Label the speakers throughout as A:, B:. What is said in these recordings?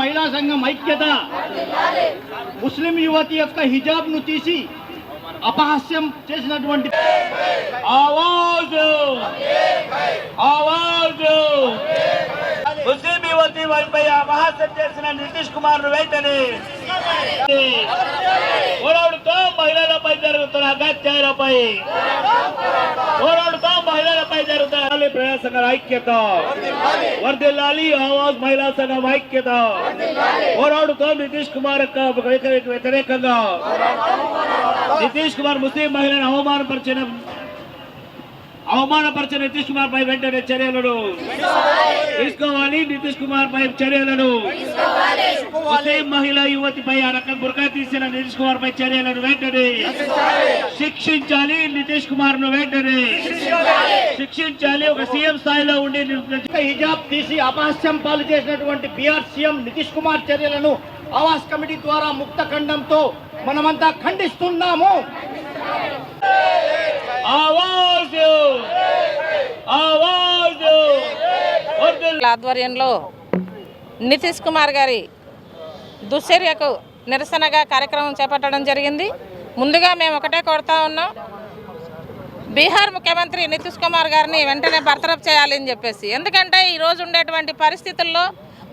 A: మహిళా సంఘం ఐక్యత. ముస్లిం యువతి యొక్క హిజాబ్ను తీసి అపహాస్యం చేసినటువంటి ఆవాజ్. ఆవాజ్. ముస్లిం యువతి వారిపై అపహాస్యం చేసిన నితీష్ కుమార్ను వెంటనే జరుగుతున్న అగత్యాలపై పోరాడుతో మహిళలపై జరుగుతున్న ప్రజా సంఘం ఐక్యత. వర్దిల్లాలి ఆవాజ్ మహిళా సంఘం ఐక్యత. పోరాడుతో నితీష్ కుమార్ వ్యతిరేకంగా. నితీష్ కుమార్ ముస్లిం మహిళను అవమానపరిచిన అవమానపరిచిన నితీష్ కుమార్ పై వెంటనే చర్యలను తీసుకోవాలి. నితీష్ కుమార్ పై చర్యలను ముస్లిం మహిళా యువతిపై ఆ రకం బురకా తీసిన నితీష్ కుమార్ పై చర్యలను వెంటనే శిక్షించాలి. నితీష్ కుమార్ను వెంటనే శిక్షించాలి. ఒక సీఎం స్థాయిలో ఉండి హిజాబ్ తీసి అపహాస్యం పాలు చేసినటువంటి బీఆర్ సీఎం నితీష్ కుమార్ చర్యలను ఆవాస్ కమిటీ ద్వారా ముక్త ఖండంతో మనమంతా ఖండిస్తున్నాము.
B: ఆధ్వర్యంలో నితీష్ కుమార్ గారి దుశ్చర్యకు నిరసనగా కార్యక్రమం చేపట్టడం జరిగింది. ముందుగా మేము ఒకటే కోరుతా ఉన్నాం. బీహార్ ముఖ్యమంత్రి నితీష్ కుమార్ గారిని వెంటనే బర్తరఫ్ చేయాలని చెప్పేసి. ఎందుకంటే ఈరోజు ఉండేటువంటి పరిస్థితుల్లో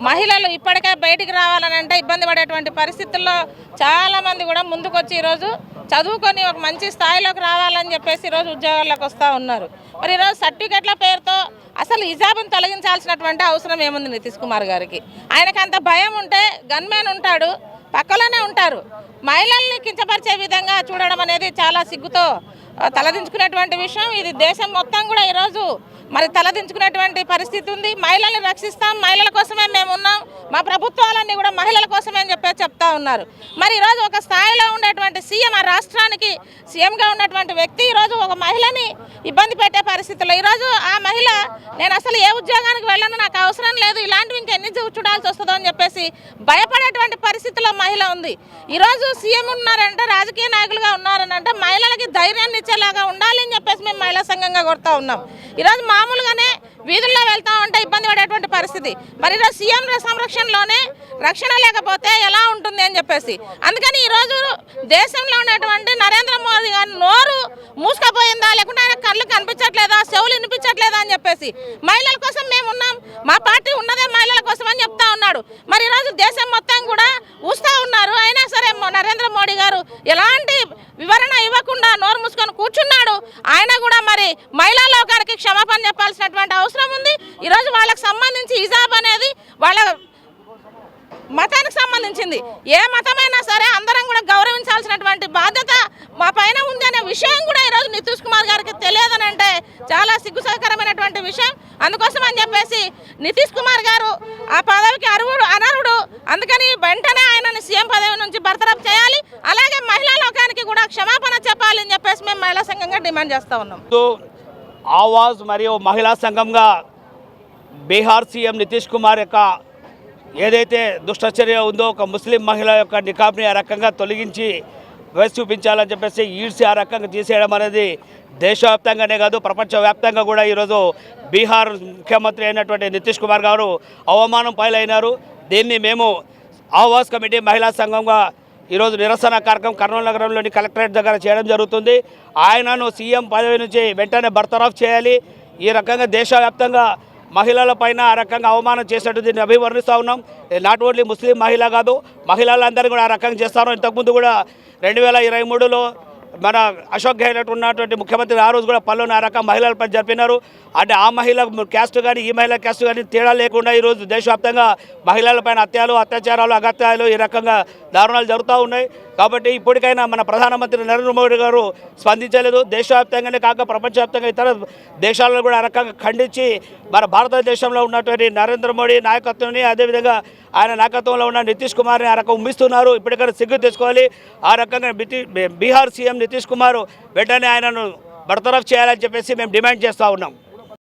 B: మహిళలు ఇప్పటికే బయటికి రావాలని అంటే ఇబ్బంది పడేటువంటి పరిస్థితుల్లో చాలామంది కూడా ముందుకొచ్చి ఈరోజు చదువుకొని ఒక మంచి స్థాయిలోకి రావాలని చెప్పేసి ఈరోజు ఉద్యోగాల్లోకి వస్తూ ఉన్నారు. మరి ఈరోజు సర్టిఫికెట్ల పేరుతో అసలు హిజాబును తొలగించాల్సినటువంటి అవసరం ఏముంది నితీష్ కుమార్ గారికి? ఆయనకు అంత భయం ఉంటే గన్మెన్ ఉంటాడు పక్కలోనే ఉంటారు. మహిళల్ని కించపరిచే విధంగా చూడడం అనేది చాలా సిగ్గుతో తలదించుకునేటువంటి విషయం. ఇది దేశం మొత్తం కూడా ఈరోజు మరి తలదించుకునేటువంటి పరిస్థితి ఉంది. మహిళల్ని రక్షిస్తాం. మహిళల కోసమే మేము ఉన్నాం. మా ప్రభుత్వాలన్నీ కూడా మహిళల కోసమే అని చెప్పి చెప్తా ఉన్నారు. మరి ఈరోజు ఒక స్థాయిలో ఉండేటువంటి సీఎం ఆ రాష్ట్రానికి సీఎంగా ఉన్నటువంటి వ్యక్తి ఈరోజు ఒక మహిళని ఇబ్బంది పెట్టే పరిస్థితుల్లో ఈరోజు ఆ మహిళ నేను అసలు ఏ ఉద్యోగానికి వెళ్ళను నాకు అవసరం లేదు. ఇలాంటివి ఇంకెన్ని చూడాల్సి వస్తుందో అని చెప్పేసి భయపడేటువంటి పరిస్థితిలో మహిళ ఉంది. ఈరోజు సీఎం ఉన్నారంటే రాజకీయ నాయకులుగా ఉన్నారని అంటే మహిళలకి ధైర్యాన్ని ఇచ్చేలాగా ఉండాలి అని చెప్పేసి మేము మహిళా సంఘంగా కొడతా ఉన్నాం. ఈరోజు మామూలుగానే వీధుల్లో వెళ్తా ఉంటే ఇబ్బంది పడేటువంటి పరిస్థితి. మరి ఈరోజు సీఎం సంరక్షణలోనే రక్షణ లేకపోతే ఎలా ఉంటుంది అని చెప్పేసి. అందుకని ఈరోజు దేశంలో ఉన్నటువంటి నరేంద్ర మోదీ గారి నోరు మూసుకపోయిందా? లేకుంటే ఆయన కళ్ళు కనిపించట్లేదా? చెవులు వినిపించట్లేదా అని చెప్పేసి. మహిళల కోసం మేము ఉన్నాం. మా పార్టీ ఉన్నదే మహిళల కోసం అని చెప్తా ఉన్నాడు. మరి ఈరోజు దేశం మొత్తం కూడా ఊస్తా ఉన్నారు. అయినా సరే నరేంద్ర మోడీ గారు ఎలాంటి వివరణ ఇవ్వకుండా నోరు మూసుకొని కూర్చున్నాడు. ఆయన కూడా మరి మహిళా లోకానికి క్షమాపణ చెప్పాల్సినటువంటి అవసరం ఉంది. ఈరోజు వాళ్ళకి సంబంధించి హిజాబ్ అనేది వాళ్ళ మతానికి సంబంధించింది. ఏ మతమైనా సరే అందరం కూడా గౌరవించాల్సినటువంటి బాధ్యత మా పైన ఉంది అనే విషయం కూడా ఈరోజు నితీష్ కుమార్ గారికి తెలియదని అంటే చాలా సిగ్గుసహకరమైనటువంటి విషయం. అందుకోసం అని చెప్పేసి నితీష్ కుమార్ గారు ఆ పదవికి అర్హుడు అనర్హుడు అందుకని వెంటనే ఆయనను సీఎం పదవి నుంచి బర్తరఫ్ చేయాలి. అలాగే మహిళా లోకానికి కూడా క్షమాపణ చెప్పాలి అని చెప్పేసి మేము మహిళా సంఘంగా డిమాండ్ చేస్తా ఉన్నాం.
C: ఆవాజ్ మరియు మహిళా సంఘంగా బీహార్ సీఎం నితీష్ కుమార్ యొక్క ఏదైతే దుష్టచర్య ఉందో ఒక ముస్లిం మహిళ యొక్క నికాబ్ని ఆ రకంగా తొలగించి వేసి చూపించాలని చెప్పేసి ఈడ్సి ఆ రకంగా తీసేయడం అనేది దేశవ్యాప్తంగానే కాదు ప్రపంచవ్యాప్తంగా కూడా ఈరోజు బీహార్ ముఖ్యమంత్రి అయినటువంటి నితీష్ కుమార్ గారు అవమానం పాలైనారు. దీన్ని మేము ఆవాస్ కమిటీ మహిళా సంఘంగా ఈరోజు నిరసన కార్యక్రమం కర్నూలు నగరంలోని కలెక్టరేట్ దగ్గర చేయడం జరుగుతుంది. ఆయనను సీఎం పదవి నుంచి వెంటనే బర్తరఫ్ చేయాలి. ఈ రకంగా దేశవ్యాప్తంగా మహిళల పైన ఆ రకంగా అవమానం చేసినట్టు దీన్ని అభివర్ణిస్తూ ఉన్నాం. నాట్ ఓన్లీ ముస్లిం మహిళ కాదు మహిళలందరూ కూడా ఆ రకంగా చేస్తారు ఇంతకుముందు కూడా రెండు వేల ఇరవై మూడులో మన అశోక్ గెహ్లట్ ఉన్నటువంటి ముఖ్యమంత్రి ఆ రోజు కూడా పనులను ఆ రకం మహిళలపై జరిపినారు. అంటే ఆ మహిళ క్యాస్ట్ కానీ ఈ మహిళ క్యాస్ట్ కానీ తేడా లేకుండా ఈరోజు దేశవ్యాప్తంగా మహిళలపైన హత్యలు అత్యాచారాలు అగత్యాలు ఈ రకంగా దారుణాలు జరుగుతూ ఉన్నాయి. కాబట్టి ఇప్పటికైనా మన ప్రధానమంత్రి నరేంద్ర మోడీ గారు స్పందించలేదు. దేశవ్యాప్తంగానే కాక ప్రపంచవ్యాప్తంగా ఇతర దేశాలను కూడా ఆ రకంగా ఖండించి మన భారతదేశంలో ఉన్నటువంటి నరేంద్ర మోడీ నాయకత్వాన్ని అదేవిధంగా ఆయన నాయకత్వంలో ఉన్న నితీష్ కుమార్ని ఆ రకం ఉమ్మిస్తున్నారు. ఇప్పటికైనా సిగ్గు తెచ్చుకోవాలి. ఆ రకంగా బితి- బీహార్ సీఎం నితీష్ కుమార్ వెంటనే ఆయనను బర్తరఫ్ చేయాలని చెప్పేసి మేము డిమాండ్ చేస్తూ ఉన్నాం.